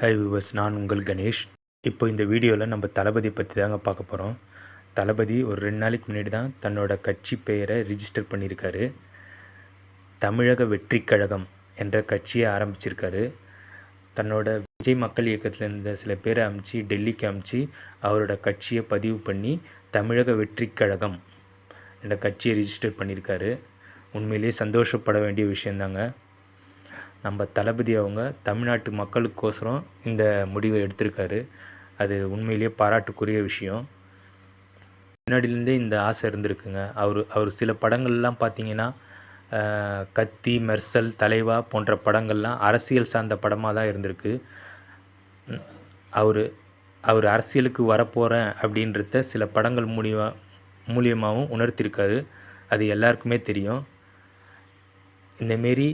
High viewers நான் உங்கள் கணேஷ். இப்போ இந்த வீடியோவில் நம்ம தளபதி பற்றி தாங்க பார்க்க போகிறோம் தளபதி ஒரு ரெண்டு நாளைக்கு முன்னாடி தான் தன்னோட கட்சி பெயரை ரிஜிஸ்டர் பண்ணியிருக்காரு. தமிழக வெற்றி கழகம் என்ற கட்சியை ஆரம்பிச்சிருக்காரு. தன்னோட விஜய் மக்கள் இயக்கத்தில் இருந்த சில பேரை அமுச்சு டெல்லிக்கு அமுச்சு அவரோட கட்சியை பதிவு பண்ணி தமிழக வெற்றி கழகம் என்ற கட்சியை ரிஜிஸ்டர் பண்ணியிருக்காரு. உண்மையிலேயே சந்தோஷப்பட வேண்டிய விஷயந்தாங்க நம்ம தளபதி அவங்க தமிழ்நாட்டு மக்களுக்கோசரம் இந்த முடிவை எடுத்திருக்காரு. அது உண்மையிலேயே பாராட்டுக்குரிய விஷயம். முன்னாடிலேருந்தே இந்த ஆசை இருந்திருக்குங்க. அவர் அவர் சில படங்கள்லாம் பார்த்தீங்கன்னா கத்தி மெர்சல் தலைவா போன்ற படங்கள்லாம் அரசியல் சார்ந்த படமாக தான் இருந்திருக்கு. அவர் அவர் அரசியலுக்கு வரப்போகிறேன் அப்படின்றத சில படங்கள் மூலியமா மூலியமாகவும் உணர்த்தியிருக்காரு அது எல்லாருக்குமே தெரியும். இந்தமாரி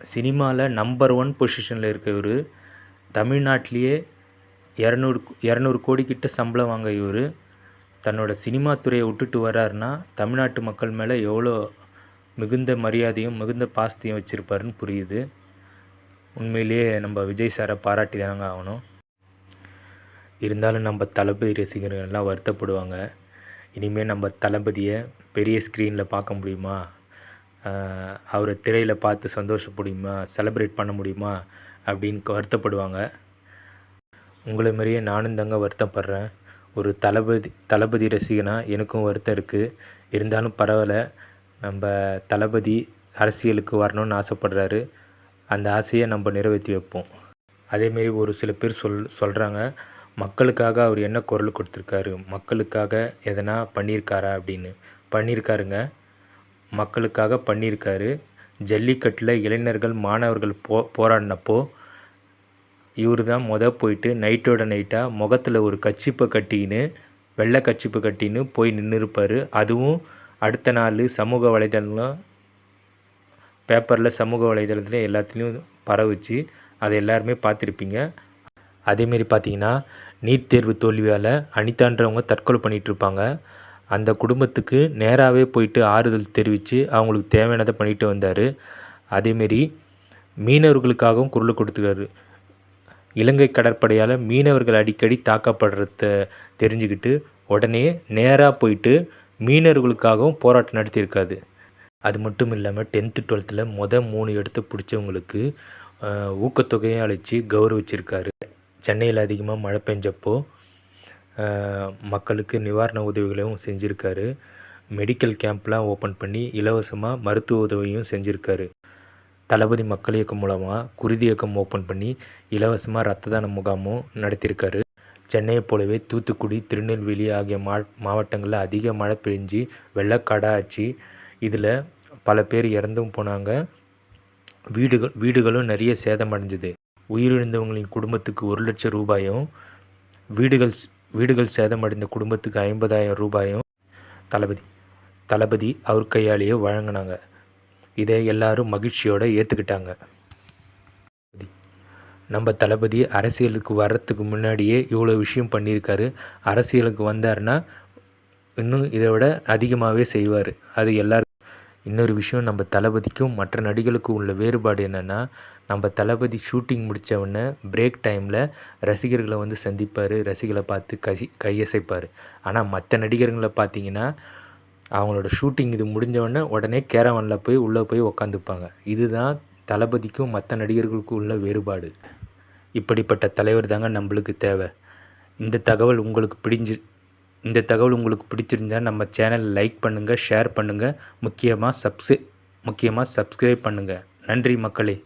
சினிமாவில் நம்பர் ஒன் பொசிஷனில் இருக்கவர். தமிழ்நாட்டிலேயே இரநூறு இரநூறு கோடிக்கிட்ட சம்பளம் வாங்க இவர் தன்னோட சினிமா துறையை விட்டுட்டு வர்றாருன்னா தமிழ்நாட்டு மக்கள் மேலே எவ்வளோ மிகுந்த மரியாதையும் மிகுந்த பாஸ்தியும் வச்சுருப்பாருன்னு புரியுது. உண்மையிலேயே நம்ம விஜய் சாரை பாராட்டி தானங்க ஆகணும். இருந்தாலும் நம்ம தளபதி ரசிகர்கள் எல்லாம் வருத்தப்படுவாங்க. இனிமேல் நம்ம தளபதியை பெரிய ஸ்க்ரீனில் பார்க்க முடியுமா? அவரை திரையில் பார்த்து சந்தோஷப்படுமா செலப்ரேட் பண்ண முடியுமா? அப்படின்னு வருத்தப்படுவாங்க. உங்களை மாதிரியே நானும் தாங்க வருத்தப்படுறேன். ஒரு தளபதி தளபதி ரசிகனாக எனக்கும் வருத்தம் இருக்குது இருந்தாலும் பரவாயில்ல. நம்ம தளபதி அரசியலுக்கு வரணும்னு ஆசைப்படுறாரு. அந்த ஆசையை நம்ம நிறைவேற்றி வைப்போம். அதேமாரி ஒரு சில பேர் சொல் சொல்கிறாங்க மக்களுக்காக அவர் என்ன குரல் கொடுத்துருக்காரு? மக்களுக்காக எதனா பண்ணியிருக்காரா? அப்படின்னு. பண்ணியிருக்காருங்க. மக்களுக்காக பண்ணியிருக்காரு. ஜல்லிக்கட்டில் இளைஞர்கள் மாணவர்கள் போ போராடினப்போ இவர் தான் மொதல் போயிட்டு நைட்டோட நைட்டாக முகத்தில் ஒரு கச்சிப்பை கட்டின்னு வெள்ளை கச்சிப்பை கட்டின்னு போய் நின்று இருப்பார் அதுவும் அடுத்த நாள் சமூக வலைதளம் பேப்பரில் சமூக வலைதளத்தில் எல்லாத்துலேயும் பரவுச்சு. அதை எல்லாருமே பார்த்துருப்பீங்க. அதேமாரி பார்த்தீங்கன்னா நீட் தேர்வு தோல்வியால் அனிதான்றவங்க தற்கொலை பண்ணிகிட்ருப்பாங்க அந்த குடும்பத்துக்கு நேராகவே போயிட்டு ஆறுதல் தெரிவித்து அவங்களுக்கு தேவையானதை பண்ணிட்டு வந்தார். அதேமாரி மீனவர்களுக்காகவும் குரல் கொடுத்துருக்காரு இலங்கை கடற்படையால் மீனவர்கள் அடிக்கடி தாக்கப்படுறத தெரிஞ்சுக்கிட்டு உடனே நேராக போயிட்டு மீனவர்களுக்காகவும் போராட்டம் நடத்தியிருக்காது அது மட்டும் இல்லாமல் டென்த்து டுவெல்த்தில் மொதல் மூணு இடத்த பிடிச்சவங்களுக்கு ஊக்கத்தொகையை ஊக்கத்தொகையும் அழைச்சி கௌரவிச்சிருக்காரு. சென்னையில் அதிகமாக மழை பெஞ்சப்போ மக்களுக்கு நிவாரண உதவிகளையும் செஞ்சுருக்காரு. மெடிக்கல் கேம்ப்லாம் ஓப்பன் பண்ணி இலவசமாக மருத்துவ உதவியும் செஞ்சுருக்காரு. தளபதி மக்கள் இயக்கம் மூலமாக குருதி இயக்கம் ஓப்பன் பண்ணி இலவசமாக ரத்த தான முகாமும் நடத்தியிருக்காரு சென்னையை போலவே தூத்துக்குடி திருநெல்வேலி ஆகிய மா மாவட்டங்களில் அதிக மழை பெஞ்சு வெள்ளக்காடாக ஆச்சு. இதில் பல பேர் இறந்தும் போனாங்க. வீடுகள் வீடுகளும் நிறைய சேதமடைஞ்சது. உயிரிழந்தவங்களின் குடும்பத்துக்கு ஒரு லட்சம் ரூபாயும் வீடுகள் ஸ்- வீடுகள் சேதமடைந்த குடும்பத்துக்கு ஐம்பதாயிரம் ரூபாயும் தளபதி தளபதி அவர் கையாலேயே வழங்கினாங்க. இதை எல்லாரும் மகிழ்ச்சியோடு ஏற்றுக்கிட்டாங்க நம்ம தளபதி அரசியலுக்கு வர்றதுக்கு முன்னாடியே இவ்வளோ விஷயம் பண்ணியிருக்காரு. அரசியலுக்கு வந்தாருன்னா இன்னும் இதை விட அதிகமாகவே செய்வார். அது எல்லாருக்கும் இன்னொரு விஷயம் நம்ம தளபதிக்கும் மற்ற நடிகளுக்கும் உள்ள வேறுபாடு என்னென்னா நம்ம தளபதி ஷூட்டிங் முடித்தவுடனே பிரேக் டைமில் ரசிகர்களை வந்து சந்திப்பார் ரசிகளை பார்த்து கசி கையசைப்பார். ஆனால் மற்ற நடிகர்களை பார்த்தீங்கன்னா அவங்களோட ஷூட்டிங் இது முடிஞ்ச உடனே உடனே கேரவனில் போய் உள்ளே போய் உக்காந்துப்பாங்க. இதுதான் தளபதிக்கும் மற்ற நடிகர்களுக்கும் உள்ள வேறுபாடு. இப்படிப்பட்ட தலைவர் தாங்க நம்மளுக்கு தேவை. இந்த தகவல் உங்களுக்கு பிடிஞ்சு இந்த தகவல் உங்களுக்கு பிடிச்சிருந்தா நம்ம சேனல் லைக் பண்ணுங்கள் ஷேர் பண்ணுங்கள் முக்கியமாக சப்ஸ்கிரை முக்கியமாக சப்ஸ்கிரைப் பண்ணுங்கள் நன்றி மக்களே.